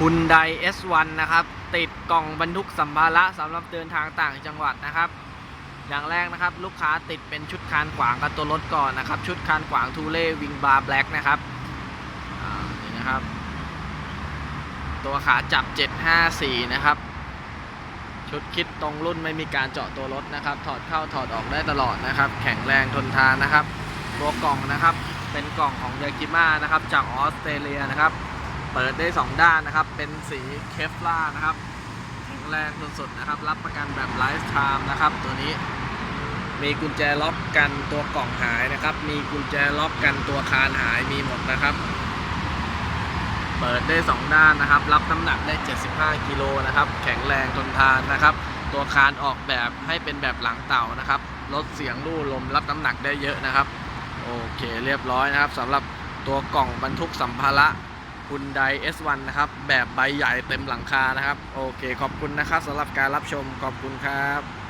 ฮุนได S1 นะครับ ติดกล่องบรรทุกสัมภาระสำหรับเดินทางต่างจังหวัดนะครับ อย่างแรกนะครับ ลูกค้าติดเป็นชุดคานขวางกับตัวรถก่อนนะครับ ชุดคานขวางทูเล่วิงบาร์แบล็กนะครับนี่นะครับ ตัวขาจับ 754 นะครับ ชุดคิดตรงรุ่นไม่มีการเจาะตัวรถนะครับ ถอดเข้าถอดออกได้ตลอดนะครับ แข็งแรงทนทานนะครับตัวกล่องนะครับ เป็นกล่องของยากิม่านะครับ จากออสเตรเลียนะครับ เปิดได้ 2 ด้านนะครับ เป็นสีเคฟลาร์นะครับแข็งแรงสุดๆนะครับ รับประกันแบบไลฟ์ไทม์นะครับ ตัวนี้ มีกุญแจล็อกกันตัวกล่องหายนะครับ มีกุญแจล็อกกันตัวคานหายมีหมดนะครับ เปิดได้ 2 ด้านนะครับ รับน้ำหนักได้ 75กิโลนะครับ แข็งแรงทนทานนะครับ ตัวคานออกแบบให้เป็นแบบหลังเต่านะครับ ลดเสียงรู่ลมรับน้ำหนักได้เยอะนะครับ โอเคเรียบร้อยนะครับสำหรับตัวกล่องบรรทุกสัมภาระ คุณไดเอสวันนะครับ แบบใบใหญ่เต็มหลังคานะครับ โอเค ขอบคุณนะครับสำหรับการรับชมขอบคุณครับ